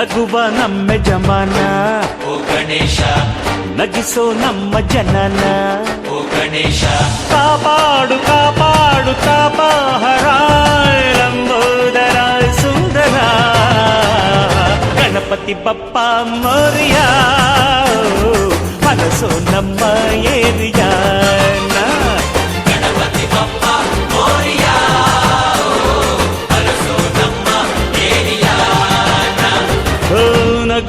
ನಗುವ ನಮ್ಮ ಜಮಾನ ಓ ಗಣೇಶ. ನಗಿಸೋ ನಮ್ಮ ಜನನ. ಓ ಗಣೇಶ. ಕಾಪಾಡು ಕಾಪಾಡು ತಾಪಹರ ಲಂಬೋದರ ಸುಂದರ. ಗಣಪತಿ ಬಪ್ಪ ಮೋರಿಯ.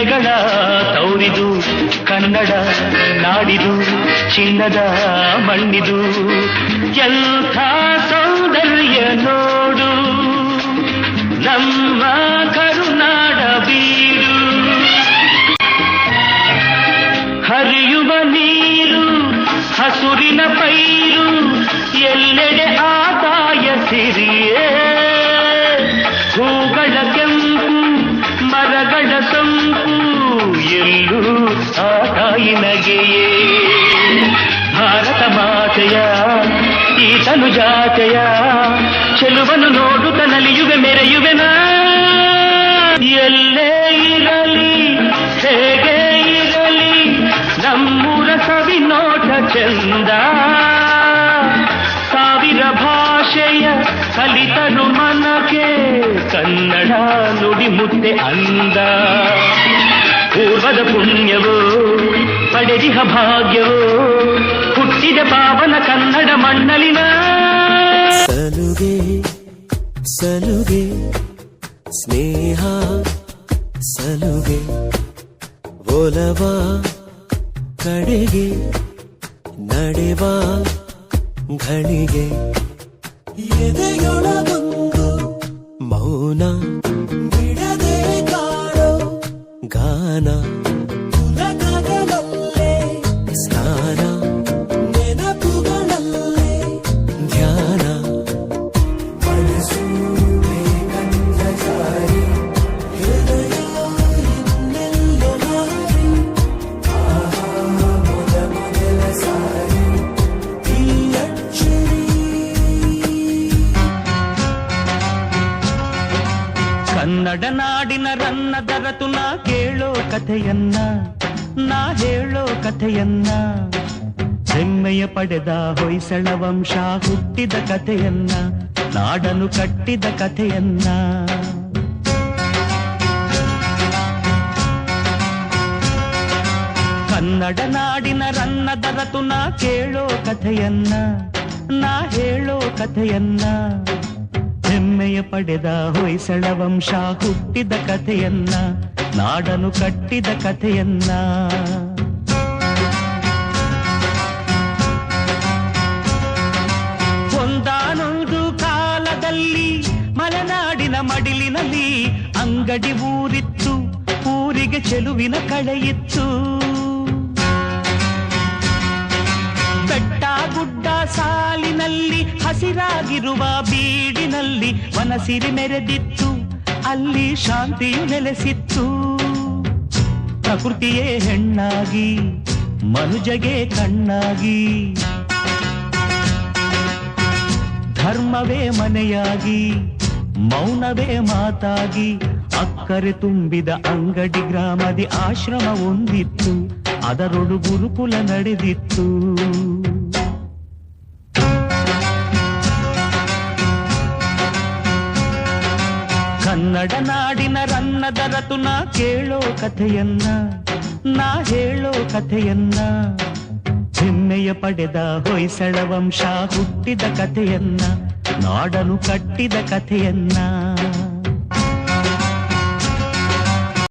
ಕಲೆಗಳ ತೌರಿದು, ಕನ್ನಡ ನಾಡಿದು, ಚಿನ್ನದ ಮಣ್ಣಿದು. ಎಂಥ ಸೌಂದರ್ಯ ನೋಡು, ನಮ್ಮ ಕರುನಾಡ ಬೀಡು. ಹರಿಯುವ ನೀರು, ಹಸುರಿನ ಪೈರು ನಗೆಯೇ ಭಾರತ ಮಾತೆಯ ಈ ತನು ಜಾತೆಯ, ಚೆಲುವನು ನೋಡುತ್ತ ನಲಿಯುವೆ ಮೆರೆಯುವೆನಾ ಎಲ್ಲೇ ಇರಲಿ, ಹೇಗೆ ಇರಲಿ, ನಮ್ಮೂರ ಸವಿ ನೋಟ ಚಂದ. ಸಾವಿರ ಭಾಷೆಯ ಕಲಿತನು ಮನಕ್ಕೆ, ಕನ್ನಡ ನುಡಿ ಮುತ್ತೆ ಅಂದ. ಪೂರ್ವದ ಪುಣ್ಯವೋ ಪಡೆದಿಹ ಭಾಗ್ಯವೋ ಹುಟ್ಟಿದ ಪಾವನ ಕನ್ನಡ ಮಣ್ಣಲಿನ. ಸಲುಗೆ ಸಲುಗೆ, ಸ್ನೇಹ, ಸಲುಗೆ, ಒಲವ, ಕಡೆಗೆ, ನಡೆವ ಘಳಿಗೆ ಎದೆಯೊಳಗೊಂದು ಮೌನ, ಬಿಡದೆ ಗಾನ. ರನ್ನ ದರತು ನಾ ಕೇಳೋ ಕಥೆಯನ್ನ, ನಾ ಹೇಳೋ ಕಥೆಯನ್ನ. ಹೆಮ್ಮೆಯ ಪಡೆದ ಹೊಯ್ಸಳ ವಂಶ ಹುಟ್ಟಿದ ಕಥೆಯನ್ನ, ನಾಡನು ಕಟ್ಟಿದ ಕಥೆಯನ್ನ. ಕನ್ನಡ ನಾಡಿನ ರನ್ನ ದರತು ನಾ ಕೇಳೋ ಕಥೆಯನ್ನ, ನಾ ಹೇಳೋ ಕಥೆಯನ್ನ. ಹೆಮ್ಮೆಯ ಪಡೆದ ಹೊಯ್ಸಳ ವಂಶ ಹುಟ್ಟಿದ ಕಥೆಯನ್ನ, ನಾಡನು ಕಟ್ಟಿದ ಕಥೆಯನ್ನ. ಒಂದಾನೊಂದು ಕಾಲದಲ್ಲಿ ಮಲೆನಾಡಿನ ಮಡಿಲಿನಲ್ಲಿ ಅಂಗಡಿ ಊರಿತ್ತು, ಊರಿಗೆ ಚೆಲುವಿನ ಕಳೆಯಿತ್ತು. ಬೆಟ್ಟ ಗುಡ್ಡ ಸಾಲಿನಲ್ಲಿ ಹಸಿರಾಗಿರುವ ಬೀಡಿನಲ್ಲಿ ವನಸಿರಿ ಮೆರೆದಿತ್ತು, ಅಲ್ಲಿ ಶಾಂತಿಯು ನೆಲೆಸಿತ್ತು. ಪ್ರಕೃತಿಯೇ ಹೆಣ್ಣಾಗಿ, ಮನುಜಗೆ ಕಣ್ಣಾಗಿ. ಧರ್ಮವೇ ಮನೆಯಾಗಿ, ಮೌನವೇ ಮಾತಾಗಿ, ಅಕ್ಕರೆ ತುಂಬಿದ ಅಂಗಡಿ ಗ್ರಾಮದಿ ಆಶ್ರಮ ಒಂದಿತ್ತು ಅದರೊಳು ಗುರುಕುಲ ನಡೆದಿತ್ತು. ಕನ್ನಡ ನಾಡಿನ ರನ್ನದ ನಾ ಕೇಳೋ ಕಥೆಯನ್ನ, ನಾ ಹೇಳೋ ಕಥೆಯನ್ನ. ಚಿನ್ನೆಯ ಪಡೆದ ಹೊಯ್ಸಳ ವಂಶ ಹುಟ್ಟಿದ ಕಥೆಯನ್ನ, ನಾಡನು ಕಟ್ಟಿದ ಕಥೆಯನ್ನ.